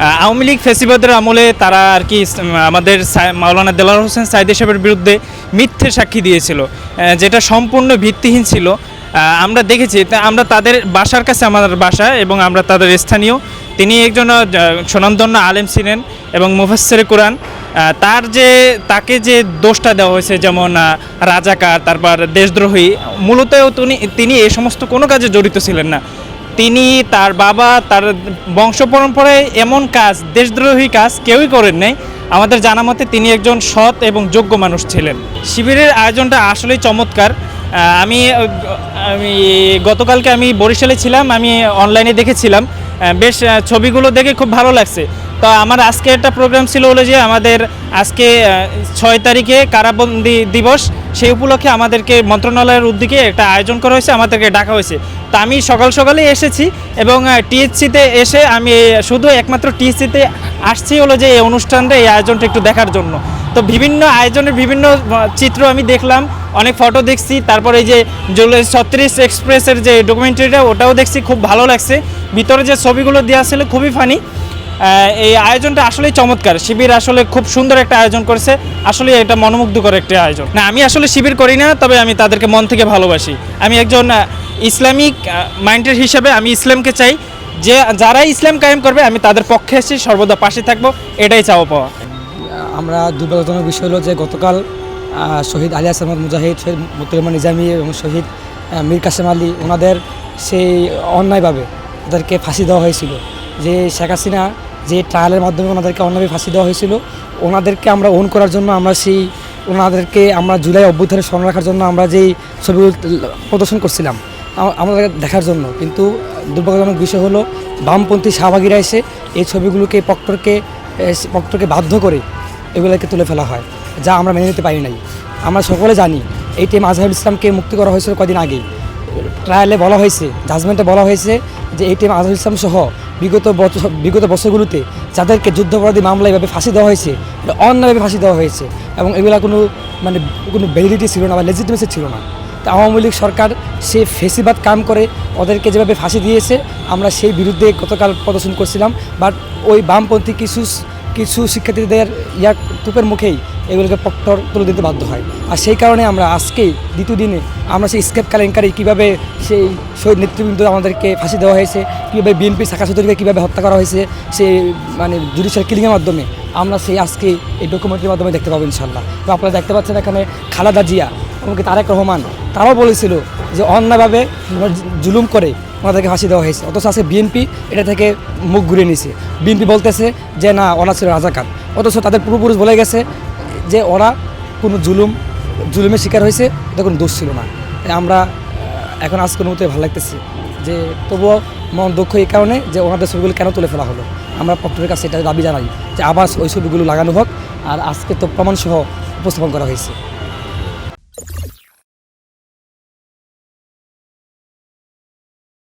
আওয়ামী লীগ ফেসিবাদের আমলে তারা আর কি আমাদের মাওলানা দেলার হোসেন সাইদ সাহেবের বিরুদ্ধে মিথ্যে সাক্ষী দিয়েছিল যেটা সম্পূর্ণ ভিত্তিহীন ছিল। আমরা দেখেছি আমরা তাদের বাসার কাছে আমাদের বাসা এবং আমরা তাদের স্থানীয়। তিনি একজন স্বনামধন্য আলেম ছিলেন এবং মুফাসসিরে কোরআন। তার যে, তাকে যে দোষটা দেওয়া হয়েছে, যেমন রাজাকার, তারপর দেশদ্রোহী, মূলত তিনি তিনি এই সমস্ত কোনো কাজে জড়িত ছিলেন না। তিনি তার বাবা, তার বংশ পরম্পরায় এমন কাজ, দেশদ্রোহী কাজ কেউই করেন নাই। আমাদের জানা মতে তিনি একজন সৎ এবং যোগ্য মানুষ ছিলেন। শিবিরের আয়োজনটা আসলেই চমৎকার। আমি আমি গতকালকে আমি বরিশালে ছিলাম, আমি অনলাইনে দেখেছিলাম। বেশ ছবিগুলো দেখে খুব ভালো লাগছে। তো আমার আজকে একটা প্রোগ্রাম ছিল হলো যে আমাদের আজকে ছয় তারিখে কারাবন্দি দিবস। সেই উপলক্ষে আমাদেরকে মন্ত্রণালয়ের উদ্যোগে একটা আয়োজন করা হয়েছে, আমাদেরকে ডাকা হয়েছে। তো আমি সকাল সকালে এসেছি এবং টিএসসিতে এসে আমি শুধু একমাত্র টিএসসিতে আসছি হলো যে এই অনুষ্ঠানটা, এই আয়োজনটা একটু দেখার জন্য। তো বিভিন্ন আয়োজনের বিভিন্ন চিত্র আমি দেখলাম, অনেক ফটো দেখছি, তারপরে এই যে ছত্রিশ এক্সপ্রেসের যে ডকুমেন্টারিটা, ওটাও দেখছি, খুব ভালো লাগছে। ভিতরে যে ছবিগুলো দেওয়া ছিল খুবই ফানি। এই আয়োজনটা আসলেই চমৎকার। শিবির আসলে খুব সুন্দর একটা আয়োজন করেছে। আসলে এটা মনোমুগ্ধকর একটা আয়োজন। না, আমি আসলে শিবির করি না, তবে আমি তাদেরকে মন থেকে ভালোবাসি। আমি একজন ইসলামিক মাইন্ডের হিসাবে আমি ইসলামকে চাই যে যারা ইসলাম কায়েম করবে, আমি তাদের পক্ষে এসে সর্বদা পাশে থাকব, এটাই চাওয়া পাওয়া। আমরা দুর্ভাগ্যজনক বিষয় হলো যে গতকাল শহীদ আলী আসামদ মুজাহিদ, শহীদ মুতুররহমান নিজামী এবং শহীদ মীর কাসেম আলী, ওনাদের সেই অন্যায়ভাবে তাদেরকে ফাঁসি দেওয়া হয়েছিল। যে শেখ হাসিনা যে ট্রায়ালের মাধ্যমে ওনাদেরকে অন্যায়ভাবে ফাঁসি দেওয়া হয়েছিল, ওনাদেরকে আমরা ওন করার জন্য আমরা সেই, ওনাদেরকে আমরা জুলাই অভ্যুত্থানে স্মরণ রাখার জন্য আমরা যেই ছবিগুলো প্রদর্শন করছিলাম আমাদের দেখার জন্য। কিন্তু দুর্ভাগ্যজনক বিষয় হলো, বামপন্থী শাহবাগীরা এসে এই ছবিগুলোকে পক্টরকে পক্টরকে বাধ্য করে এগুলোকে তুলে ফেলা হয়, যা আমরা মেনে নিতে পারি নাই। আমরা সকলে জানি এই টিম আজহারুল ইসলামকে মুক্তি করা হয়েছিল কদিন আগেই ট্রায়ালে বলা হয়েছে জাজমেন্টে বলা হয়েছে যে এই টিম ইসলাম সহ বিগত বছর বিগত বছরগুলোতে যাদেরকে যুদ্ধাপরাধী মামলায় এভাবে ফাঁসি দেওয়া হয়েছে এটা অন্যায়ভাবে ফাঁসি দেওয়া হয়েছে, এবং এগুলা কোনো মানে কোনো ভ্যালিডিটি ছিল না বা লেজিটিমেসি ছিল না। আওয়ামী লীগ সরকার সে ফেসিবাদ কাম করে, ওদেরকে যেভাবে ফাঁসি দিয়েছে, আমরা সেই বিরুদ্ধে গতকাল প্রদর্শন করছিলাম। বাট ওই বামপন্থী কিছু কিছু শিক্ষার্থীদের ইয়ার তুপের মুখেই এগুলোকে পক্টর তুলে দিতে বাধ্য হয়। আর সেই কারণে আমরা আজকেই, দ্বিতীয় দিনে, আমরা সেই স্কেপ কেলেঙ্কারি কীভাবে সেই শহীদ নেতৃবৃন্দ আমাদেরকে ফাঁসি দেওয়া হয়েছে, কীভাবে বিএনপি শাখা চৌধুরীকে কীভাবে হত্যা করা হয়েছে সেই মানে জুডিশিয়াল কিলিংয়ের মাধ্যমে আমরা সেই আজকে এই ডকুমেন্টারির মাধ্যমে দেখতে পাবো ইনশাল্লাহ তো আপনারা দেখতে পাচ্ছেন এখানে খালাদা জিয়া এমনকি তারেক রহমান তারাও বলেছিল যে অন্যভাবে জুলুম করে ওনাদেরকে ফাঁসি দেওয়া হয়েছে। অথচ আজকে বিএনপি, এটা থেকে মুখ ঘুরিয়ে নিছে। বিএনপি বলতেছে যে, না, ওরা ছিল রাজাকার। অথচ তাদের পূর্বপুরুষ বলে গেছে যে, ওরা কোনো জুলুম, জুলুমের শিকার হয়েছে ওদের কোনো দোষ ছিল না। আমরা এখন আজকের মতো ভালো লাগতেছে যে, তবুও মন দুঃখ এই কারণে যে, ওনাদের ছবিগুলো কেন তুলে ফেলা হলো? আমরা পক্টরের কাছে এটা দাবি জানাই যে, আবার ওই ছবিগুলো লাগানো হোক। আর আজকে তো প্রমাণসহ উপস্থাপন করা হয়েছে।